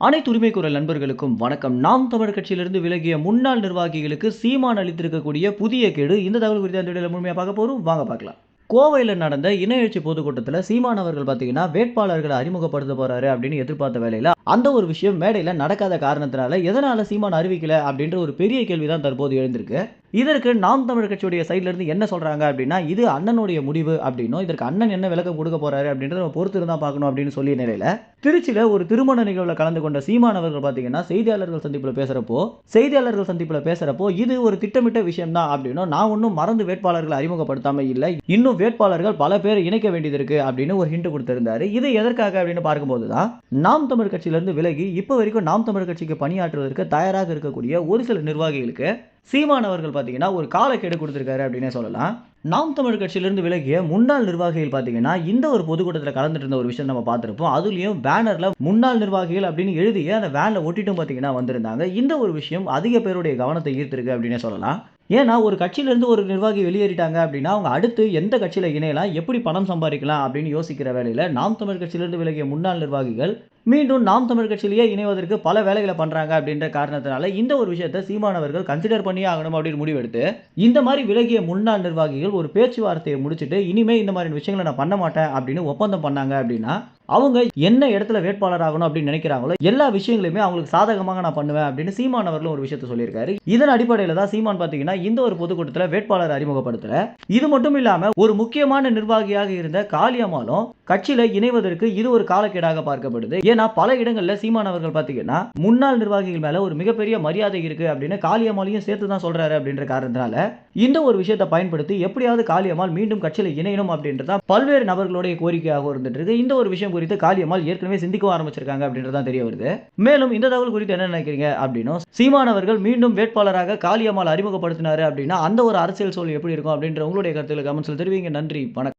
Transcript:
அனைத்து உரிமை குரல் நண்பர்களுக்கும் வணக்கம். நாம் தமிழ் கட்சியிலிருந்து விலகிய முன்னாள் நிர்வாகிகளுக்கு சீமான் அளித்திருக்கக்கூடிய புதிய கேடு இந்த தகவல் குறித்து அந்த வீடியோவில் முழுமையாக பார்க்க போகிறோம் வாங்க பார்க்கலாம். கோவையில் நடந்த இன எழுச்சி பொதுக்கூட்டத்தில் சீமான் அவர்கள் பார்த்தீங்கன்னா வேட்பாளர்களை அறிமுகப்படுத்த போறாரு அப்படின்னு எதிர்பார்த்த வேலையில் அந்த ஒரு விஷயம் மேடையில் நடக்காத காரணத்தினால எதனால சீமான் அறிவிக்கல அப்படின்ற ஒரு பெரிய கேள்வி தான் தற்போது எழுந்திருக்கு. இதற்கு நாம் தமிழ் கட்சியுடைய சைட்லேருந்து என்ன சொல்கிறாங்க அப்படின்னா இது அண்ணனுடைய முடிவு அப்படின்னும் இதற்கு அண்ணன் என்ன விளக்கம் கொடுக்க போறாரு அப்படின்றத நம்ம பொறுத்து இருந்தால் பார்க்கணும் அப்படின்னு சொல்லிய நிலையில் திருச்சியில் ஒரு திருமண நிகழ்வில் கலந்து கொண்ட சீமானவர்கள் பார்த்தீங்கன்னா செய்தியாளர்கள் சந்திப்பில் பேசுகிறப்போ செய்தியாளர்கள் சந்திப்பில் பேசுறப்போ இது ஒரு திட்டமிட்ட விஷயம் தான் அப்படின்னும் நான் ஒன்றும் மறந்து வேட்பாளர்களை அறிமுகப்படுத்தாமல் இல்லை இன்னும் வேட்பாளர்கள் பல பேர் இணைக்க வேண்டியது இருக்குது அப்படின்னு ஒரு ஹிண்ட் கொடுத்திருந்தாரு. இது எதற்காக அப்படின்னு பார்க்கும்போது தான் நாம் தமிழ் கட்சியிலிருந்து விலகி இப்போ வரைக்கும் நாம் தமிழ் கட்சிக்கு பணியாற்றுவதற்கு தயாராக இருக்கக்கூடிய ஒரு சில நிர்வாகிகளுக்கு சீமான் அவர்கள் பார்த்தீங்கன்னா ஒரு காலக்கெடு கொடுத்துருக்காரு அப்படின்னே சொல்லலாம். நாம் தமிழ் கட்சியிலிருந்து விலகிய முன்னாள் நிர்வாகிகள் பார்த்தீங்கன்னா இந்த ஒரு பொதுக்கூட்டத்தில் கலந்துட்டு இருந்த ஒரு விஷயம் நம்ம பார்த்துருப்போம். அதுலேயும் பேனரில் முன்னாள் நிர்வாகிகள் அப்படின்னு எழுதிய அந்த வேனில் ஒட்டிட்டும் பார்த்தீங்கன்னா வந்திருந்தாங்க. இந்த ஒரு விஷயம் அதிக பேருடைய கவனத்தை ஈர்த்திருக்கு அப்படின்னே சொல்லலாம். ஏன்னா ஒரு கட்சியிலேருந்து ஒரு நிர்வாகி வெளியேறிட்டாங்க அப்படின்னா அவங்க அடுத்து எந்த கட்சியில் இணையலாம் எப்படி பணம் சம்பாதிக்கலாம் அப்படின்னு யோசிக்கிற வேலையில் நாம் தமிழ் கட்சியிலேருந்து விலகிய முன்னாள் நிர்வாகிகள் மீண்டும் நாம் தமிழ் கட்சியிலேயே இணைவதற்கு பல வேலைகளை பண்ணுறாங்க அப்படின்ற காரணத்தினால இந்த ஒரு விஷயத்தை சீமானவர்கள் கன்சிடர் பண்ணியே ஆகணும் அப்படின்னு முடிவெடுத்து இந்த மாதிரி விலகிய முன்னாள் நிர்வாகிகள் ஒரு பேச்சுவார்த்தையை முடிச்சுட்டு இனிமே இந்த மாதிரி விஷயங்களை நான் பண்ண மாட்டேன் அப்படின்னு ஒப்பந்தம் பண்ணாங்க அப்படின்னா அவங்க என்ன இடத்துல வேட்பாளர் ஆகணும் அப்படின்னு நினைக்கிறாங்களோ எல்லா விஷயங்களையுமே அவங்களுக்கு சாதகமாக நான் பண்ணுவேன் அப்படின்னு சீமான் அவர்களும் ஒரு விஷயத்த சொல்லியிருக்காரு. இதன் அடிப்படையில் தான் சீமான் பார்த்தீங்கன்னா இந்த ஒரு பொதுக்கூட்டத்தில் வேட்பாளர் அறிமுகப்படுத்தல. இது மட்டும் இல்லாம ஒரு முக்கியமான நிர்வாகியாக இருந்த காளியம்மாலும் கட்சியில இணைவதற்கு இது ஒரு காலக்கேடாக பார்க்கப்படுது. ஏன்னா பல இடங்களில் சீமான் அவர்கள் பார்த்தீங்கன்னா முன்னாள் நிர்வாகிகள் மேலே ஒரு மிகப்பெரிய மரியாதை இருக்கு அப்படின்னு காளியம்மாலையும் சேர்த்து தான் சொல்றாரு அப்படின்ற காரணத்தினால இந்த ஒரு விஷயத்தை பயன்படுத்தி எப்படியாவது காளியம்மாள் மீண்டும் கட்சியில் இணையணும் அப்படின்றத பல்வேறு நபர்களுடைய கோரிக்கையாக இருந்துட்டு இருக்கு. இந்த ஒரு விஷயம் குறித்து காளியம்மாள் ஏற்கனவே சிந்திக்கவும் ஆரம்பிச்சிருக்காங்க அப்படின்றதான் தெரிய வருது. மேலும் இந்த தகவல் குறித்து என்ன நினைக்கிறீங்க அப்படின்னும் சீமான் அவர்கள் மீண்டும் வேட்பாளராக காளியம்மாள் அறிமுகப்படுத்தினார் அப்படின்னா அந்த ஒரு அரசியல் சூழல் எப்படி இருக்கும் அப்படின்ற உங்களுடைய கருத்துக்களை கமெண்ட்ஸ்ல தெரிவிங்க. நன்றி வணக்கம்.